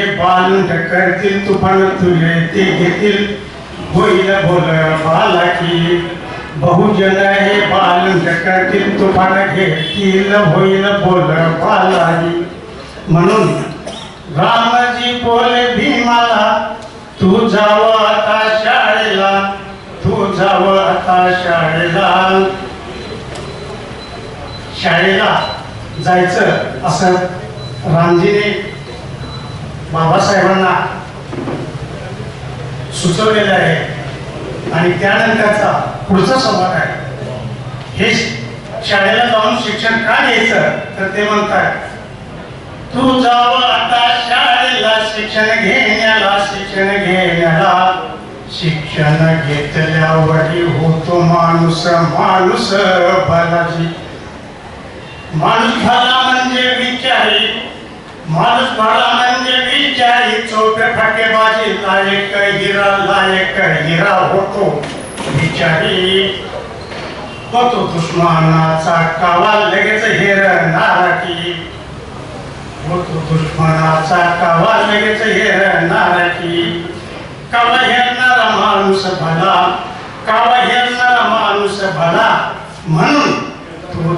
हे बालून करतील तुफान तुले ते घेतील. होईल बोल बालाकी बहुजन हे बालून करतील तुफान घेतील होईल बोल बालाजी. म्हणून रामजी बोले भीमाला तू जाव आता शाळेला तू जाव आता शाळेला. शाळेला जायचं असं रामजीने बाबासाहेबांना सुचवलेलं आहे. आणि त्यानंतरचा पुढचा संवाद आहे. हे शाळेला जाऊन शिक्षण का घ्यायचं? तर ते म्हणतात तू जाव आता शाळेला शिक्षण घेण्याला शिक्षण घेण्याला. शिक्षण घेतल्यावरी होतो माणूस माणूस बालाजी. माणूस झाला म्हणजे विचारी. माणूस झाला म्हणजे विचारी चौक फाटेबाजी लायक हिरा लायक हिरा होतो. विचारी होतो दुश्मनाचा कावा लगेच हेर नाराकी होतो दुश्मनाचा कावा लगेच हेर नाराकी कावा हेरणारा माणूस भला कावा हेरणारा माणूस भला. म्हणून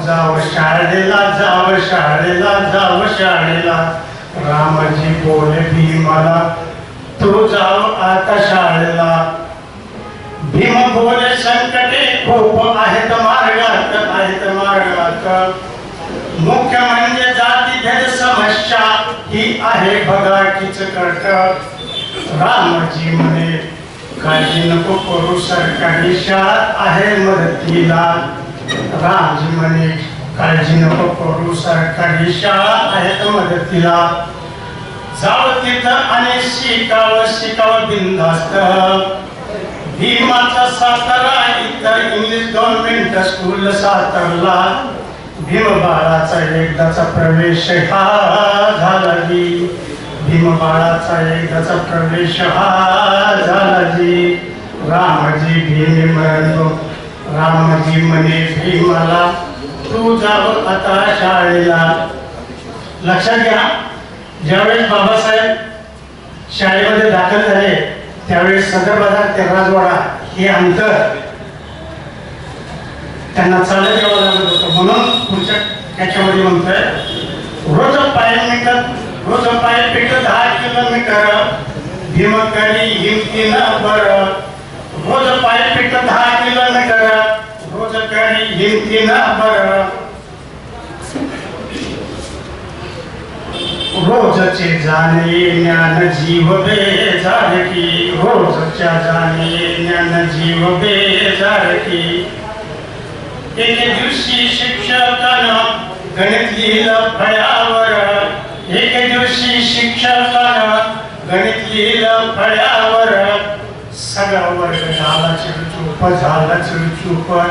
जाव शाळेला जाव शाळेला जाव शाळेला. रामजी बोले भीमाला तू जाव आता शाळेला. भीम बोले संकटे खूप आहेत मार्गात आहेत मार्गात. मुख्य म्हणजे जाती भेद समस्या ही आहे बघा किचकट रामजी म्हणे काळजी नको करू सरकारी शाळा आहे मदतीला. रामजी म्हणे काळजी नको करू सरकारी शाळा आहेत मदतीला. जाव तिथं आणि शिकाव शिकाव बिंदास्त भीमाचा सातारा इतर इंग्लिश गव्हर्नमेंट स्कूल सातारला. भीम बाळाचा एकदाचा प्रवेश हा झाला जी. भीम बाळाचा एकदाचा प्रवेश हा झाला जी. रामजी भीम म्हणतो रामजी म्हणे भीमाला तू जाव आता शाळेला. लक्षात घ्या ज्यावेळेस बाबासाहेब शाळेमध्ये दाखल झाले त्यावेळेस सदर बाजार ते राजवाडा हे अंतर त्यांना चालत यावं लागत होतं. म्हणून पुढच्या त्याच्यामध्ये म्हणतोय रोज पाय मिटत रोज पाय पीठ दहा किलोमीटर भीमकरी हिमतीनं बरं रोज पाय पीठ दहा किलोमीटर रोज करी हिमतीनं बर. रोजचे जाणे ज्ञान जीव बेजार की रोजच्या जाणे ज्ञान जीव बेजार की. एके दिवशी शिक्षकानं गणित लिहिलं फळ्यावर. एके दिवशी शिक्षकानं गणित लिहिलं फळ्यावर. सगळा वर्ग झाला चिडचूप झाला चिडचूप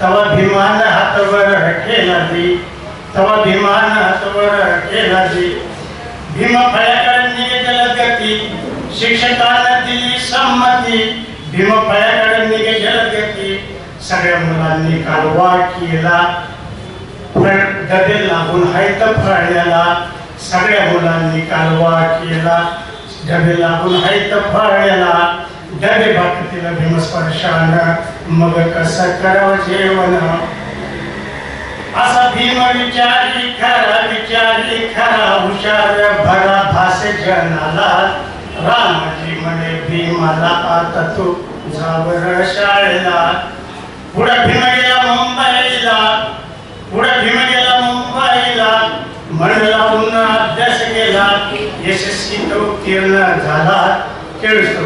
तवा भीमान हातवर केला जी. तवा भीमान हातवर केला जी. भीम फळ्याकडे निघेल गती. शिक्षकानं दिली संमती. भीम फळ्याकडे निघेल गती. सगळ्या मुलांनी कालवा केला. गदे डबे लागून हायत फळण्याला. सगळ्या मुलांनी कालवा केला. डबे लागून हायत फळण्याला. केलं भीमस्पर्शान. मग कस करव जेवण? असा भीम विचारी खरा विचारी खरा हुशार भरा भासे जनाला. रामजी म्हणे भीमाला आता तू जावर शाळेला. पुढे भीम गेला मुंबईला. पुढे भीम गेला मुंबईला. म्हणला पुन्हा अभ्यास केला. यशस्वी तो उत्तीर्ण झाला. केळुसकर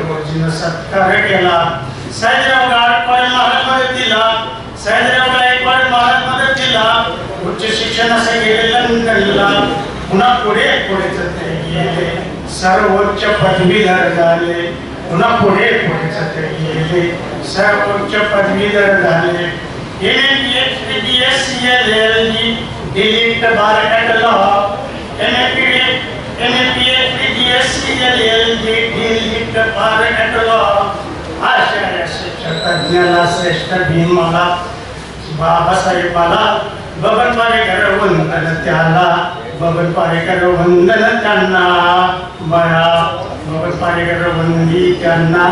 उच्च शिक्षण असे गेलेल्या पुन्हा पुढे पुढे जाते गेले सर्वोच्च पदवीधर झाले पुन्हा पुढे पुढे जाते गेले सर्वोच्च पदवीधर झाले डिलीट बार एट लॉ एन एपी शिक्षक तज्ञाला श्रेष्ठ भीमाला बाबासाहेबाला बबन पारेकर वंदन त्याला बबन पारेकर वंदन त्यांना बळा बबन पारेकर वंदी त्यांना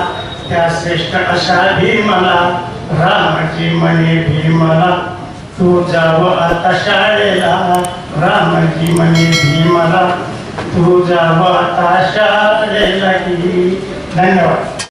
त्या श्रेष्ठ अशा भीमाला रामाची म्हणे भीमाला तू जाव आता शाळेला रामाची म्हणे भीमाला तुझा माता शाळेला की धन्यवाद.